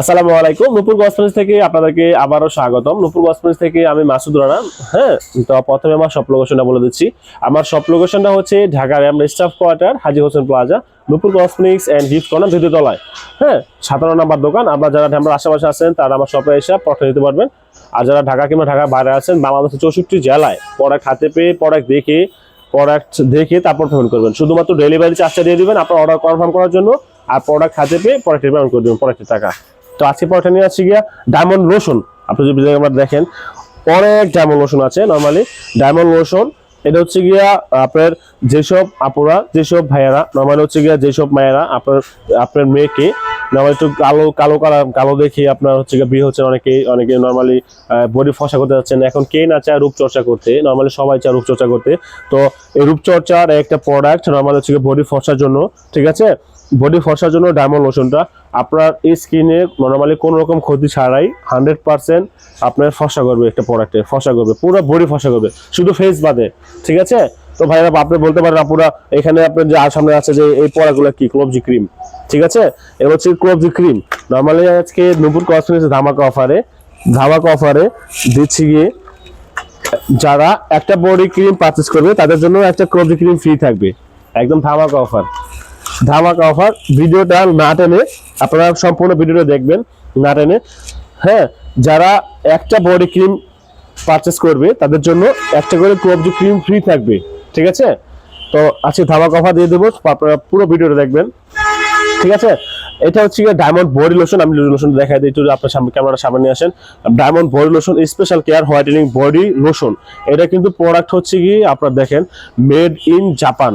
আসসালামু আলাইকুম। নূপুর কসমেটিক্স থেকে আপনাদেরকে আবারও স্বাগতম। নূপুর কসমেটিক্স থেকে আমি মাসুদ রানা। হ্যাঁ তো প্রথমে আমার শপ লোকেশনটা বলে দিচ্ছি। আমার সব লোকেশনটা হচ্ছে ঢাকার আমরা staff quarter Haji Hossain plaza Nupur cosmetics and gift corner তলায়। হ্যাঁ সাতান্ন নাম্বার দোকান। আপনারা যারা আমার আশেপাশে আছেন, তারা আমার শপে এসে পড়তে দিতে পারবেন। আর যারা ঢাকা কিংবা ঢাকার বাইরে আছেন, বাংলাদেশের চৌষট্টি জেলায় প্রোডাক্ট হাতে পেয়ে প্রোডাক্ট দেখে প্রোডাক্ট দেখে তারপর পেমেন্ট করবেন। শুধুমাত্র ডেলিভারি চার্জটা দিয়ে দিবেন। আপনার অর্ডার কনফার্ম করার জন্য আর প্রোডাক্ট হাতে পেয়ে প্রোডাক্টের পেমেন্ট করে দেবেন প্রোডাক্টের টাকা। তো আজকে পরটা নিয়ে আসছি গিয়া ডায়মন্ড লোশন আপনি যদি আমার দেখেন, অনেক ডায়মন্ড লোশন আছে নর্মালি ডায়মন্ড লোশন এটা হচ্ছে গিয়া আপনার যেসব আপুরা, যেসব ভাইয়ারা নর্মালি হচ্ছে গিয়া যেসব মায়েরা আপনার আপনার মেয়েকে নর্মালি একটু কালো কালো কালার, কালো দেখে আপনার হচ্ছে গিয়ে বিয়ে হচ্ছেন অনেকে অনেকে নর্মালি বডি ফসা করতে যাচ্ছেন। এখন কে না চায় রূপচর্চা করতে নর্মালি সবাই চায় রূপচর্চা করতে। তো এই রূপচর্চার একটা প্রোডাক্ট নর্মালি হচ্ছে গিয়ে বডি ফসার জন্য, ঠিক আছে? বডি ফসার জন্য ডায়মন্ড লোশনটা আপনার এই স্কিনে নর্মালি কোনো রকম ক্ষতি ছাড়াই হান্ড্রেড পার্সেন্ট আপনার ফসা করবে একটা প্রোডাক্টে ফসা করবে, পুরো বডি ফসা করবে, শুধু ফেস বাদে, ঠিক আছে? তো ভাইরা, আপনি বলতে পারেন আপুরা, এখানে আপনার যে সামনে আছে যে এই পড়াগুলো কি ক্লোবজি ক্রিম ঠিক আছে? এবার হচ্ছে ক্লোবজি ক্রিম নর্মালি আজকে নূপুর কসমেটিক্স ধামাকা অফারে ধামাকা অফারে দিচ্ছি গিয়ে, যারা একটা বডি ক্রিম পারচেস করবে, তাদের জন্য একটা ক্লোবজি ক্রিম ফ্রি থাকবে, একদম ধামাকা অফার ধামাকা অফার। ভিডিওটা না টেনে আপনারা সম্পূর্ণ ভিডিওটা দেখবেন, না টেনে। হ্যাঁ যারা একটা বডি ক্রিম পারচেস করবে, তাদের জন্য একটা করে ক্লোবজি ক্রিম ফ্রি থাকবে, ঠিক আছে? তো আজকে ধামাকা অফার দিয়ে দেবো আপনারা পুরো ভিডিওটা দেখবেন, ঠিক আছে? এটা হচ্ছে গিয়ে ডায়মন্ড বডি লোশন আমি লোশন দেখাই দিই, একটু আপনার সামনে ক্যামেরার সামনে নিয়ে আসেন। Diamond body lotion special care whitening body lotion এটা কিন্তু প্রোডাক্ট হচ্ছে কি আপনার দেখেন মেড ইন জাপান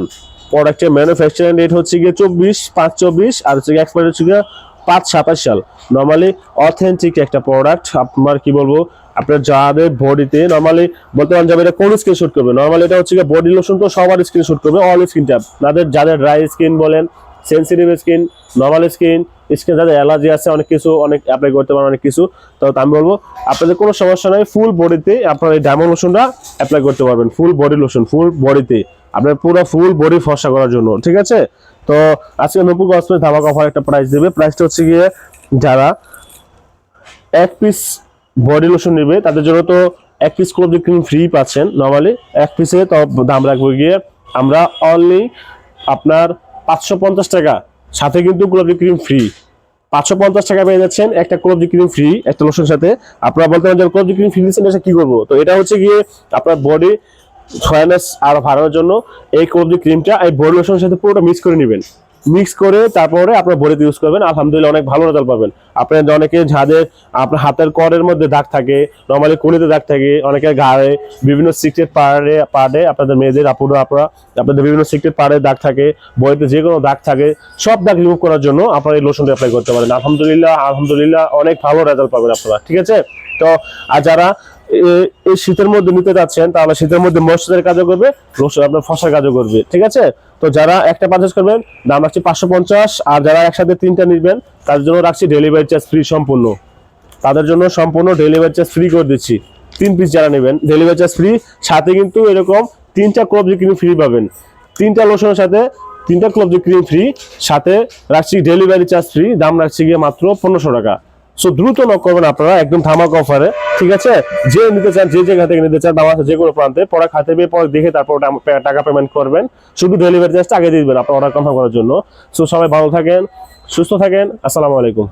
প্রোডাক্টের ম্যানুফ্যাকচারিং ডেট হচ্ছে গিয়ে চব্বিশ পাঁচ চব্বিশ আর হচ্ছে এক্সপায়ার হচ্ছে গিয়ে পাঁচ সাতাশ সাল। নর্মালি অথেন্টিক একটা প্রোডাক্ট আপনার কি বলব, আপনার যাদের বডিতে নর্মালি বলতে পারেন যাবে এটা কোন স্ক্রিন শুট করবে? নর্মালি এটা হচ্ছে বডি লোশন তো সবার স্কিন শুট করবে অল স্কিন ট্যাপ যাদের যাদের ড্রাই স্কিন বলেন sensitive skin normal skin skin যাদের অ্যালার্জি আছে, অনেক কিছু, অনেক অ্যাপ্লাই করতে পারেন, অনেক কিছু। তো আমি বলব, আপনাদের কোনো সমস্যা নাই ফুল বডিতে আপনার এই ডায়মন্ড লোশনটা অ্যাপ্লাই করতে পারবেন ফুল বডি লোশন ফুল বডিতে আপনার পুরো ফুল বডি ফর্সা করার জন্য, ঠিক আছে? তো আজকে নপুর কসমের ধামাক অফার একটা প্রাইস দেবে। প্রাইসটা হচ্ছে গিয়ে যারা এক পিস বডি লোশন নেবে, তাদের জন্য তো এক পিস ক্লোবজি ক্রিম ফ্রি পাচ্ছেন নর্মালি এক পিসে তো দাম রাখব গিয়ে আমরা অনলি আপনার পাঁচশো পঞ্চাশ টাকা। সাথে কিন্তু ক্লোবজি ক্রিম ফ্রি পাঁচশো পঞ্চাশ টাকা পেয়ে যাচ্ছেন একটা ক্লোবজি ক্রিম ফ্রি একটা লোশন সাথে। আপনারা বলতে পারেন ক্লোবজি ক্রিম ফ্রি দিচ্ছেন এটা কি করব? তো এটা হচ্ছে গিয়ে আপনার বডি সয়ানেস আরও ভাড়ানোর জন্য এই ক্লোবজি ক্রিমটা এই বডি লোশনের সাথে পুরোটা মিক্স করে নেবেন। মিক্স করে তারপরে আপনার বডিতে ইউজ করবেন। আলহামদুলিল্লাহ অনেক ভালো রেজাল্ট পাবেন। আপনার অনেকে যাদের আপনার হাতের করের মধ্যে দাগ থাকে নর্মালি কোনিতে দাগ থাকে, অনেকের গায়ে বিভিন্ন সিক্রেট পাড়ে পাড়ে আপনাদের মেয়েদের, আপুরা আপনারা আপনাদের বিভিন্ন সিক্রেট পাড়ে দাগ থাকে বইতে যে কোনো দাগ থাকে, সব দাগ রিমুভ করার জন্য আপনারা এই লোশনটা অ্যাপ্লাই করতে পারেন। আলহামদুলিল্লাহ আলহামদুলিল্লাহ অনেক ভালো রেজাল্ট পাবেন আপনারা, ঠিক আছে? তো, আর যারা এই শীতের মধ্যে নিতে যাচ্ছেন, তাহলে শীতের মধ্যে ময়শ্চারের কাজও করবে আপনার ফসার কাজও করবে, ঠিক আছে? তো যারা একটা পারচেস করবেন, দাম রাখছি পাঁচশো পঞ্চাশ, আর যারা একসাথে তিনটা নিবেন, তাদের জন্য রাখছি ডেলিভারি চার্জ ফ্রি সম্পূর্ণ। তাদের জন্য সম্পূর্ণ ডেলিভারি চার্জ ফ্রি করে দিচ্ছি। তিন পিস যারা নেবেন ডেলিভারি চার্জ ফ্রি সাথে কিন্তু এরকম তিনটা ক্লবজি ক্রিম ফ্রি পাবেন। তিনটা লোশনের সাথে তিনটা ক্লবজি ক্রিম ফ্রি সাথে রাখছি ডেলিভারি চার্জ ফ্রি দাম রাখছি গিয়ে মাত্র পনেরোশো টাকা। সো দ্রুত নক করবেন আপনারা, একদম ধামাক অফারে ঠিক আছে? যে নিতে চান, যে জায়গা থেকে নিতে চান বাংলাদেশের যে কোনো প্রান্তে পরে খাতে পেয়ে পরে দেখে তারপর টাকা পেমেন্ট করবেন। শুধু ডেলিভারি চার্জটা আগে দিয়ে দেবেন আপনার অর্ডার কনফার্ম করার জন্য। সো সবাই ভালো থাকেন, সুস্থ থাকেন, আসসালামু আলাইকুম।